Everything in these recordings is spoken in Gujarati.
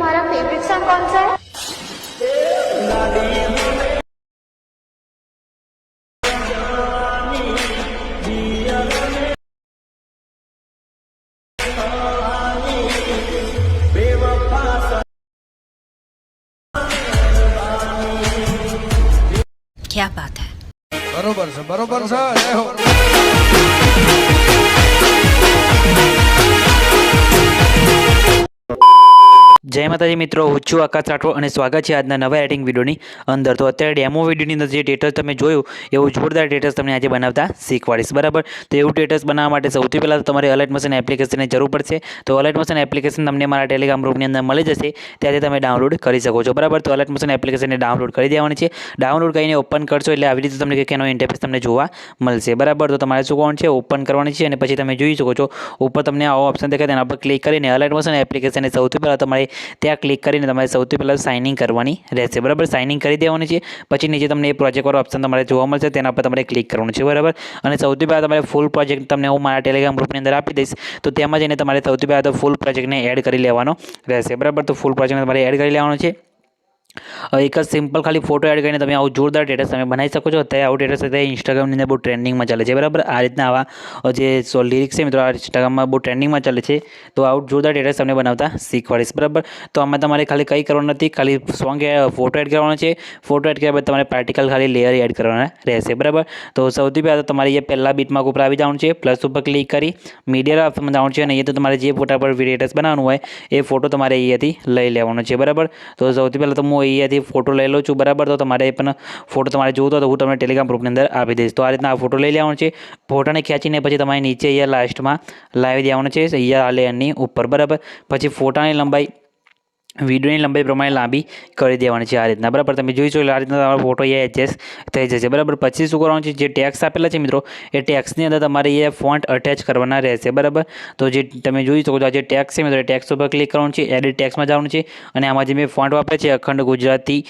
तुम्हारा फेवरेट सॉन्ग कौन सा है क्या बात है बरोबर से बरोबर से જય માતાજી મિત્રો, હું છું આકાશ રાઠોડ અને સ્વાગત છે આજના નવા એડિંગ વિડીયોની અંદર. તો અત્યારે ડેમો વિડીયોની અંદર જે ટેટસ તમે જોયું, એવું જોરદાર ટેટસ તમને આજે બનાવતા શીખવાડીશ. બરાબર? તો એવું ટેટસ બનાવવા માટે સૌથી પહેલાં તમારે અલર્ટ મશીન એપ્લિકેશનની જરૂર પડશે. તો અલર્ટ મશીન એપ્લિકેશન તમને મારા ટેલિગ્રામ ગ્રુપની અંદર મળી જશે. ત્યાંથી તમે ડાઉનલોડ કરી શકો છો. બરાબર? તો અલર્ટ મશીન એપ્લિકેશનને ડાઉનલોડ કરી દેવાની છે. ડાઉનલોડ કરીને ઓપન કરશો એટલે આવી રીતે તમને કંઈક એનો ઇન્ટરફેસ તમને જોવા મળશે. બરાબર? તો તમારે શું કોણ છે? ઓપન કરવાની છે અને પછી તમે જોઈ શકો છો. ઉપર તમને આવો ઓપ્શન દેખાય, તેના પર ક્લિક કરીને અલર્ટ મશીન એપ્લિકેશનને સૌથી પહેલાં તમારે ત્યાં ક્લિક કરીને તમારે સૌથી પહેલાં સાઇનિંગ કરવાની રહેશે. બરાબર? સાઇનિંગ કરી દેવાની છે. પછી નીચે તમને એ પ્રોજેક્ટવાળો ઓપ્શન તમારે જોવા મળશે. તેના પર તમારે ક્લિક કરવાનું છે. બરાબર? અને સૌથી પહેલાં તમારે ફૂલ પ્રોજેક્ટ તમને હું મારા ટેલિગ્રામ ગ્રુપની અંદર આપી દઈશ. તો તેમાં જઈને તમારે સૌથી પહેલાં તો ફૂલ પ્રોજેક્ટને એડ કરી લેવાનો રહેશે. બરાબર? તો ફૂલ પ્રોજેક્ટને તમારે એડ કરી લેવાનો છે. એક જ સિમ્પલ ખાલી ફોટો એડ કરીને તમે આવું જોરદાર સ્ટેટસ તમે બનાવી શકો છો. અત્યારે આવું સ્ટેટસ અત્યારે ઇન્સ્ટાગ્રામની અંદર બહુ ટ્રેન્ડિંગમાં ચાલે છે. બરાબર? આ રીતના આવા જે સો લિરિક્સ છે મિત્રો, આ ઇન્સ્ટાગ્રામમાં બહુ ટ્રેન્ડિંગમાં ચાલે છે. તો આવું જોરદાર સ્ટેટસ તમને બનાવતા શીખવાડીશ. બરાબર? તો આમાં તમારે ખાલી કંઈ કરવાનું નથી. ખાલી સોંગ ફોટો એડ કરવાનો છે. ફોટો એડ કર્યા બાદ તમારે પાર્ટિકલ ખાલી લેયર એડ કરવાના રહેશે. બરાબર? તો સૌથી પહેલાં તો તમારે એ પહેલાં બીટમાં ઉપર આવી જવાનું છે પ્લસ ઉપર ક્લિક કરી મીડિયા ઓપ્શનમાં જવાનું છે અને એ તો તમારે જે ફોટા પર સ્ટેટસ બનાવવાનું હોય, એ ફોટો તમારે અહીંયાથી લઈ લેવાનો છે. બરાબર? તો સૌથી પહેલાં તો હું અહીંયાથી ફોટો લઈ લઉં છું. બરાબર? તો તમારે પણ ફોટો તમારે જોતો તો હું તમને ટેલિગ્રામ ગ્રુપની અંદર આપી દઈશ. તો આ રીતના આ ફોટો લઈ લેવાનો છે. ફોટાને ખેંચીને પછી તમારે નીચે અહીંયા લાસ્ટમાં લાવી દેવાનો છે. અહીંયા આ લેયરની ઉપર. બરાબર? પછી ફોટાની લંબાઈ વિડીયોની લંબાઈ પ્રમાણે લાંબી કરી દેવાની છે આ રીતના. બરાબર, તમે જોઈ શકો આ રીતના તમારો ફોટો અહીંયા એડજસ્ટ થઈ જશે. બરાબર પછી શું કરવાનું છે, જે ટેક્સ આપેલા છે મિત્રો, એ ટેક્સની અંદર તમારે એ ફોન્ટ અટેચ કરવાના રહેશે. બરાબર, તો જે તમે જોઈ શકો છો આ જે ટેક્સ છે મિત્રો, એ ટેક્સ ઉપર ક્લિક કરવાનું છે એડિટ ટેક્સમાં જવાનું છે, અને આમાં જે મેં ફોન્ટ વાપરે છે, અખંડ ગુજરાતી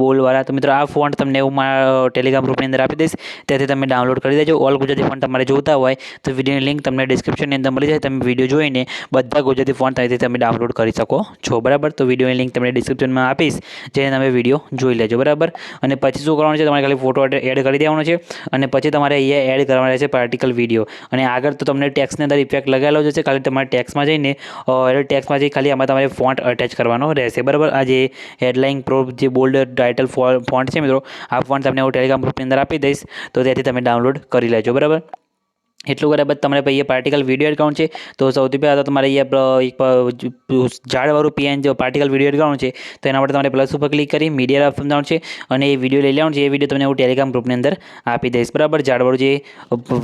બોલવાળા, તો મિત્રો આ ફોન્ટ તમને હું મારા ટેલિગ્રામ ગ્રુપની અંદર આપી દઈશ. ત્યાંથી તમે ડાઉનલોડ કરી દેજો. ઓલ ગુજરાતી ફોન્ટ તમારે જોતા હોય, તો વિડીયોની લિંક તમને ડિસ્ક્રિપ્શનની અંદર મળી જાય. તમે વીડિયો જોઈને બધા ગુજરાતી ફોન્ટ ત્યાંથી તમે ડાઉનલોડ કરી શકો છો. બરાબર, તો વિડીયોની લિંક તમને ડિસ્ક્રિપ્શનમાં આપીશ, જેને તમે વીડિયો જોઈ લેજો, બરાબર? અને પછી શું કરવાનું છે, તમારે ખાલી ફોટો એડ કરી દેવાનો છે, અને પછી તમારે અહીંયા એડ કરવાના રહેશે પાર્ટિકલ વીડિયો અને આગળ તો તમને ટેક્સની અંદર ઇફેક્ટ લગાવેલો જશે ખાલી તમારે ટેક્સમાં જઈને એટલે ટેક્સમાં જઈ ખાલી આમાં તમારે ફોન્ટ અટેચ કરવાનો રહેશે, બરાબર? આ જે હેડલાઇન પ્રો જે બોલ્ડ ટાઇટલ ફોન્ટ છે મિત્રો, આ ફોન્ટ તમને હું ટેલિગ્રામ ગ્રુપની અંદર આપી દઈશ, તો ત્યાંથી તમે ડાઉનલોડ કરી લેજો, બરાબર? એટલું કર્યા બાદ તમારે પછી પાર્ટિકલ વીડિયો એડ છે. તો સૌથી પહેલાં તો તમારે અહીંયા એક ઝાડવાળું પીએન જો પાર્ટિકલ વીડિયો એડ છે, તો એના માટે તમારે પ્લસ ઉપર ક્લિક કરી મીડિયા જવાનું છે, અને એ વીડિયો લઈ લેવાનું છે. એ વીડિયો તમને હું ટેલિગ્રામ ગ્રુપની અંદર આપી દઈશ. બરાબર? ઝાડવાળું જે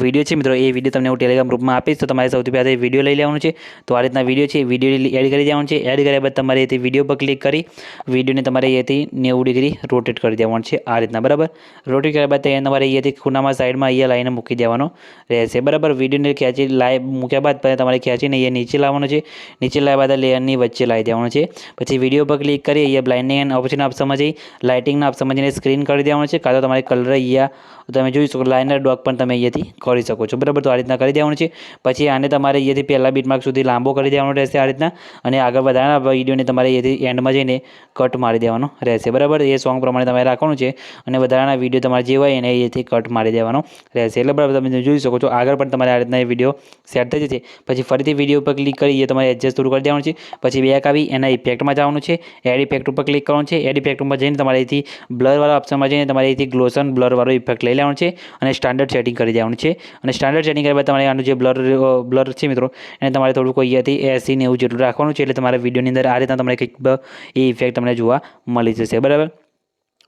વીડિયો છે મિત્રો, એ વીડિયો તમને હું ટેલિગ્રામ ગ્રુપમાં આપીશ. તો તમારે સૌથી પહેલાં એ વીડિયો લઈ લેવાનું છે. તો આ રીતના વીડિયો છે વીડિયો એડ કરી દેવાનું છે. એડ કર્યા બાદ તમારે એથી વીડિયો પર ક્લિક કરી વિડીયોને તમારે અહીંયાથી નેવું ડિગ્રી રોટેટ કરી દેવાનું છે. આ રીતના, બરાબર? રોટેટ કર્યા બાદ તમારે અહીંયાથી ખૂનામાં સાઈડમાં અહીંયા લાઈને મૂકી દેવાનો રહેશે. બરાબર? વિડીયોને ખેંચી લાઈ મૂક્યા બાદ પછી તમારે ખેંચીને અહીંયા નીચે લાવવાનો છે. નીચે લાવ્યા બાદ લેયરની વચ્ચે લાવી દેવાનું છે. પછી વીડિયો પર ક્લિક કરી અહીંયા બ્લાઇન્ડિંગ ઓપ્શન આપસમાં જઈ લાઇટિંગના ઓપ્શનમાં જઈને સ્ક્રીન કરી દેવાનું છે. કાં તો તમારે કલર અહીંયા, તમે જોઈ શકો લાઇનર ડોક પણ તમે અહીંયાથી કરી શકો છો. બરાબર, તો આ રીતના કરી દેવાનું છે. પછી આને તમારે અહીંયાથી પહેલાં બીટમાર્ક સુધી લાંબો કરી દેવાનો રહેશે આ રીતના. અને આગળ વધારાના વિડીયોને તમારે અહીંયાથી એન્ડમાં જઈને કટ મારી દેવાનો રહેશે. બરાબર, એ સોંગ પ્રમાણે તમારે રાખવાનું છે. અને વધારાના વીડિયો તમારે જે હોય એને અહીંયાથી કટ મારી દેવાનો રહેશે. એટલે બરાબર, તમે જોઈ શકો છો, આગળ પણ તમારે આ રીતના એ વીડિયો સેટ થઈ જશે. પછી ફરીથી વીડિયો ઉપર ક્લિક કરી એ તમારે એડજસ્ટ શરૂ કરી દેવાનું છે. પછી બેક આવી એના ઇફેક્ટમાં જવાનું છે. એડ ઇફેક્ટ ઉપર ક્લિક કરવાનું છે. એડ ઇફેક્ટ ઉપર જઈને તમારે અહીંથી બ્લરવાળા ઓપ્શનમાં જઈને તમારે અહીંથી ગ્લોસન બ્લરવાળો ઇફેક્ટ લઈ લેવાનું છે અને સ્ટાન્ડર્ડ સેટિંગ કરી દેવાનું છે. અને સ્ટાન્ડર્ડ સેટિંગ કર્યા બાદ તમારે આનું જે બ્લર બ્લર છે મિત્રો, એને તમારે થોડુંક અહીંયાથી એસી ને એવું જેટલું રાખવાનું છે, એટલે તમારા વિડીયોની અંદર આ રીતના તમને કંઈક એ ઇફેક્ટ તમને જોવા મળી જશે. બરાબર?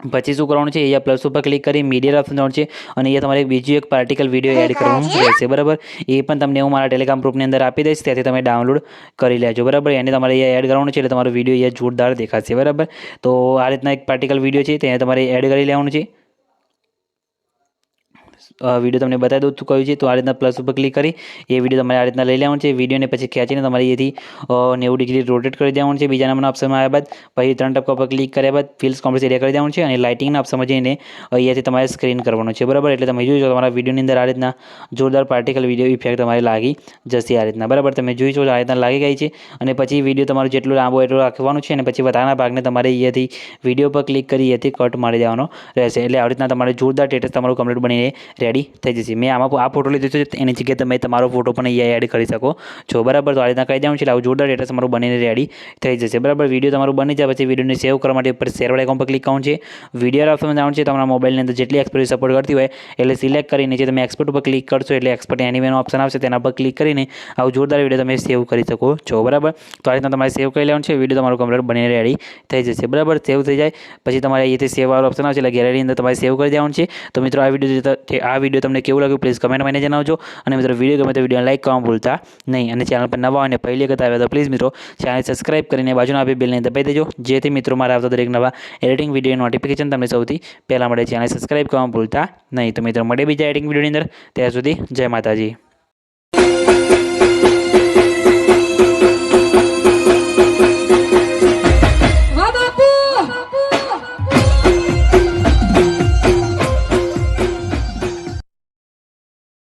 પછી શું કરવાનું છે? અહીંયા પ્લસ ઉપર ક્લિક કરી મીડિયા ઓપ્શન જવાનું છે અને અહીંયા તમારે બીજું એક પાર્ટિકલ વીડિયો એડ કરવાનું રહેશે બરાબર? એ પણ તમને હું મારા ટેલિગ્રામ ગ્રુપની અંદર આપી દઈશ ત્યાંથી તમે ડાઉનલોડ કરી લેજો બરાબર? એને તમારે અહીંયા એડ કરવાનું છે એટલે તમારો વીડિયો અહીંયા જોરદાર દેખાશે બરાબર? તો આ રીતના એક પાર્ટિકલ વીડિયો છે તેને તમારે એડ કરી લેવાનું છે. વીડિયો તમને બતાવી દઉં છું કયું છે, તો આ રીતના પ્લસ ઉપર ક્લિક કરી, એ વીડિયો તમારે આ રીતના લઈ લેવાનું છે. વિડીયોને પછી ખેંચીને તમારે અહીંથી નેવું ડિગ્રી રોટેટ કરી દેવાનું છે. બીજા નંબરના ઓપ્શનમાં આવ્યા બાદ, પછી ત્રણ ટપકા પર ક્લિક કર્યા બાદ ફિલ્સ કોમ્પ્લેસ એરિયા કરી દેવાનું છે અને લાઇટિંગના ઓપ્શનમાં જઈને અહીંયાથી તમારે સ્ક્રીન કરવાનું છે. બરાબર? એટલે તમે જોઈ શકો તમારા વિડીયોની અંદર આ રીતના જોરદાર પાર્ટિકલ વીડિયો ઇફેક્ટ તમારે લાગી જશે આ રીતના. બરાબર? તમે જોઈ શકો આ રીતના લાગી ગઈ છે અને પછી વીડિયો તમારો જેટલો લાંબો એટલો રાખવાનું છે અને પછી વધારાના ભાગને તમારે અહીંયાથી વીડિયો પર ક્લિક કરી અહીંયાથી કટ મારી દેવાનો રહેશે. એટલે આ રીતના તમારે જોરદાર ટેટસ તમારું કમ્પ્લીટ બનીને રેડી થઈ જશે. મેં આમાં આ ફોટો લીધો છે એની જગ્યાએ તમે તમારો ફોટો પણ અહીંયા એડ કરી શકો. છો બરાબર, તો આ રીતના કહી દેવાનું છે આવું જોરદાર ડેટા તમારું બનીને રેડી થઈ જશે. બરાબર વીડિયો તમારું બની જાય પછી વિડીયોને સેવ કરવા માટે ઉપર શેર આઇકોન પર ક્લિક કરવાનું છે. વીડિયો ઓપ્શન જવાનું છે તમારા મોબાઈલની અંદર જેટલી એક્સપર્ટ સપોર્ટ કરતી હોય, એટલે સિલેક્ટ કરીને જે તમે એક્સપોર્ટ ઉપર ક્લિક કરશો, એટલે એક્સપોર્ટ એનિમેનો ઓપ્શન આવશે, તેના પર ક્લિક કરીને આવું જોરદાર વીડિયો તમે સેવ કરી શકો. છો બરાબર, તો આ રીતના તમારે સેવ કરી લેવાનું છે વીડિયો તમારું કમ્પ્લીટ બનીને રેડી થઈ જશે. બરાબર સેવ થઈ જાય, પછી તમારે અહીંયાથી સેવ વાળો ઓપ્શન આવશે, એટલે ગેલેરીની અંદર તમારે સેવ કરી દેવાનું છે. તો મિત્રો, આ વીડિયો આ વીડિયો તમને કેવું લાગ્યું પ્લીઝ કમેન્ટમાં મને જણાવજો. અને મિત્રો, વીડિયો ગમે તો વીડિયો લાઈક કરવાનું ભૂલતા નહીં. અને ચેનલ પર નવા અને પહેલી વખત આવ્યા તો પ્લીઝ મિત્રો ચેનલ સબસ્ક્રાઇબ કરીને બાજુના આપી બેલને દબાઈ દેજો. જેથી મિત્રો, મારા આવતા દરેક નવા એડિટિંગ વીડિયો નોટિફિકેશન તમને સૌથી પહેલાં મળે. ચેનલ સબસ્ક્રાઇબ કરવાનું ભૂલતા નહીં. તો મિત્રો મળે બીજા એડિટિંગ વિડીયોની અંદર. ત્યાં સુધી જય માતાજી.